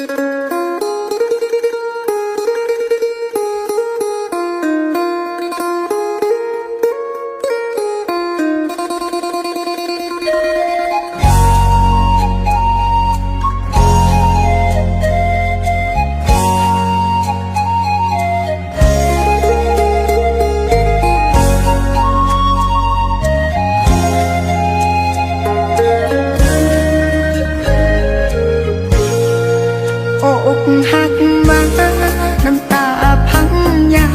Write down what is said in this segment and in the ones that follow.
Música หักมาน้ำตาพังยา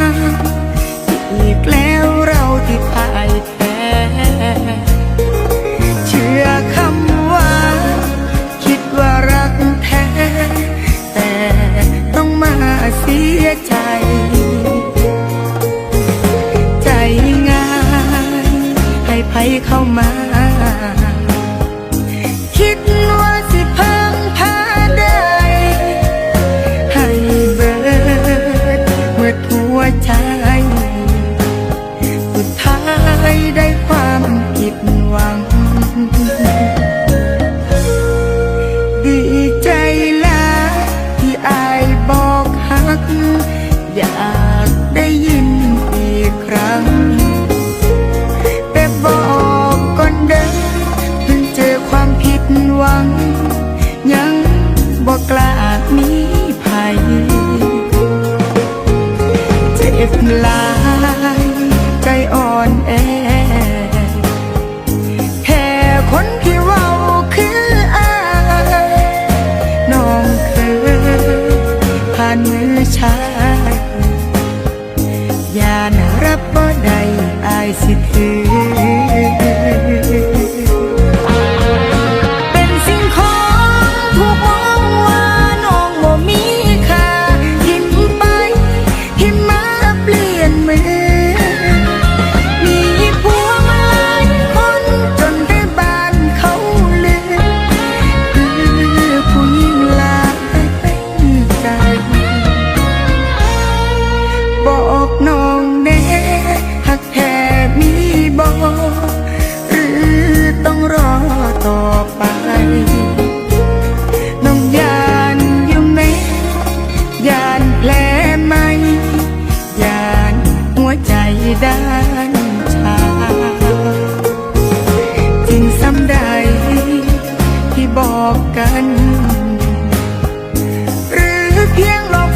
อีกแล้วเราที่พ่ายแพ้เชื่อคำว่า คิดว่ารักแท้ แต่ต้องมาเสียใจ ใจง่ายให้ภัยเข้ามา มีภัยเจ็บหลาย ต่อไป น้องยานอยู่ไหนยานแผลไหมยานหัวใจด้านชา จริงซ้ำใดที่บอกกัน หรือเพียงลม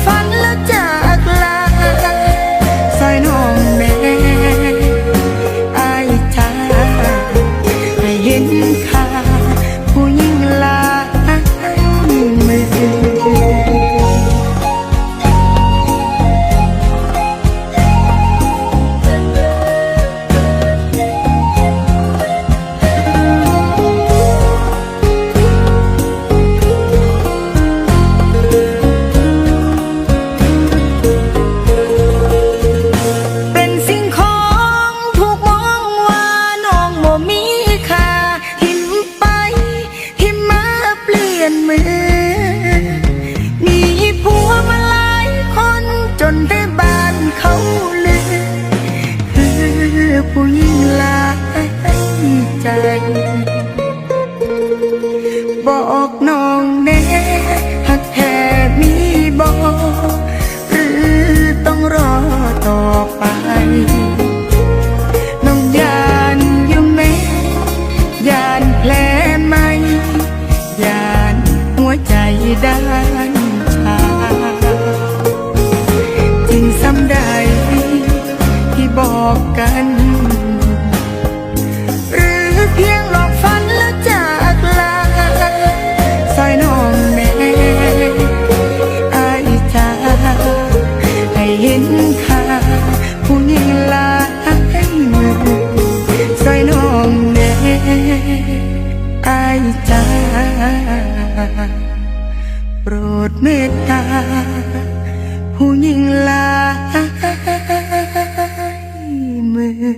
บอกน้องแน่หักแท้มีบอกหรือต้องรอต่อไป น้องยานอยู่ไหมยานแผลไหมยานหัวใจได้ nhưng là mình